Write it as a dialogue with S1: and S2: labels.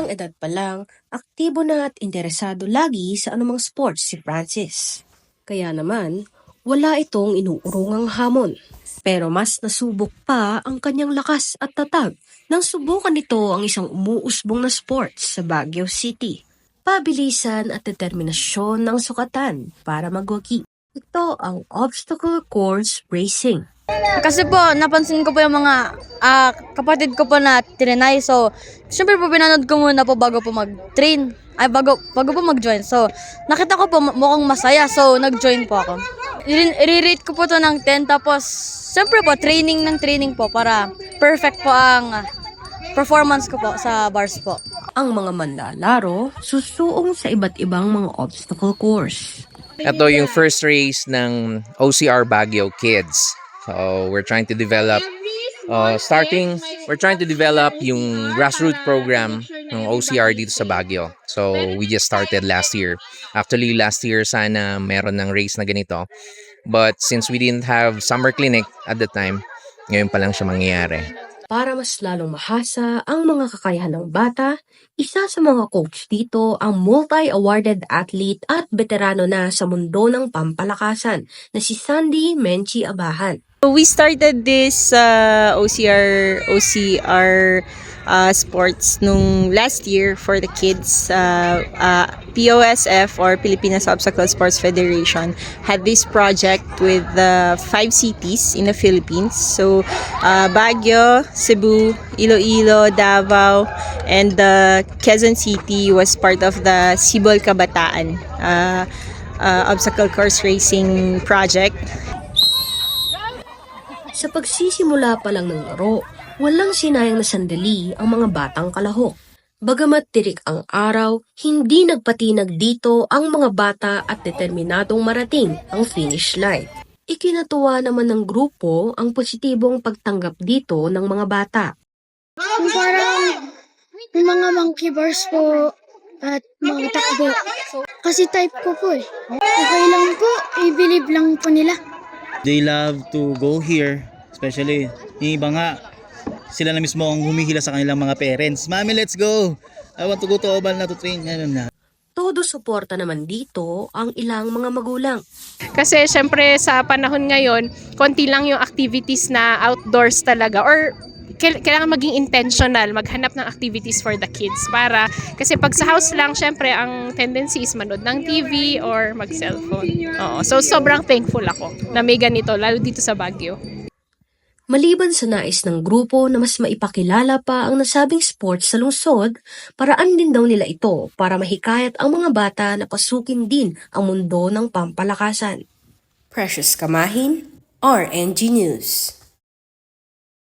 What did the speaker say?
S1: Batang edad pa lang, aktibo na at interesado lagi sa anumang sports si Francis. Kaya naman, wala itong inuurungang hamon. Pero mas nasubok pa ang kanyang lakas at tatag nang subukan nito ang isang umuusbong na sports sa Baguio City. Pabilisan at determinasyon ng sukatan para magwagi. Ito ang obstacle course racing.
S2: Kasi po, napansin ko po yung mga ah, kapatid ko po na tinenay. So, syempre po pinanood ko muna po bago po mag-train. Ay, bago, bago po mag-join. So, nakita ko po mu- mukhang masaya. So, nag-join po ako. I-rate ko po to ng 10. Tapos, syempre po, training ng training po para perfect po ang performance ko po sa bars po.
S1: Ang mga manlalaro susuong sa iba't ibang mga obstacle course.
S3: Ito yung first race ng OCR Baguio Kids. So, we're trying to develop uh, starting we're trying to develop yung grassroots program ng OCR dito sa Baguio. So, we just started last year. Actually, last year sana meron ng race na ganito. But since we didn't have summer clinic at the time, ngayon pa lang siya mangyayari.
S1: Para mas lalong mahasa ang mga kakayahan ng bata, isa sa mga coach dito ang multi-awarded athlete at veterano na sa mundo ng pampalakasan na si Sandy Menchi Abahan.
S4: We started this uh, OCR OCR uh, sports nung last year for the kids. Uh, uh, POSF or Pilipinas Obstacle Sports Federation had this project with uh, five cities in the Philippines. So uh, Baguio, Cebu, Iloilo, Davao, and uh, Quezon City was part of the Sibol Kabataan uh, uh, obstacle course racing project.
S1: Sa pagsisimula pa lang ng laro, walang sinayang na sandali ang mga batang kalahok. Bagamat tirik ang araw, hindi nagpatinag dito ang mga bata at determinadong marating ang finish line. Ikinatuwa naman ng grupo ang positibong pagtanggap dito ng mga bata.
S5: Yung parang may mga monkey bars po at mga takbo. Kasi type ko po eh. Okay lang po, i-believe lang po nila.
S6: They love to go here, especially yung iba nga, sila na mismo ang humihila sa kanilang mga parents. Mami, let's go! I want to go to Oval na to train. Ganun na.
S1: Todo suporta naman dito ang ilang mga magulang.
S7: Kasi syempre sa panahon ngayon, konti lang yung activities na outdoors talaga or kail- kailangan maging intentional, maghanap ng activities for the kids para kasi pag sa house lang, syempre ang tendency is manood ng TV or mag-cellphone. Oo. So sobrang thankful ako na may ganito, lalo dito sa Baguio.
S1: Maliban sa nais ng grupo na mas maipakilala pa ang nasabing sports sa lungsod, paraan din daw nila ito para mahikayat ang mga bata na pasukin din ang mundo ng pampalakasan. Precious Kamahin, RNG News.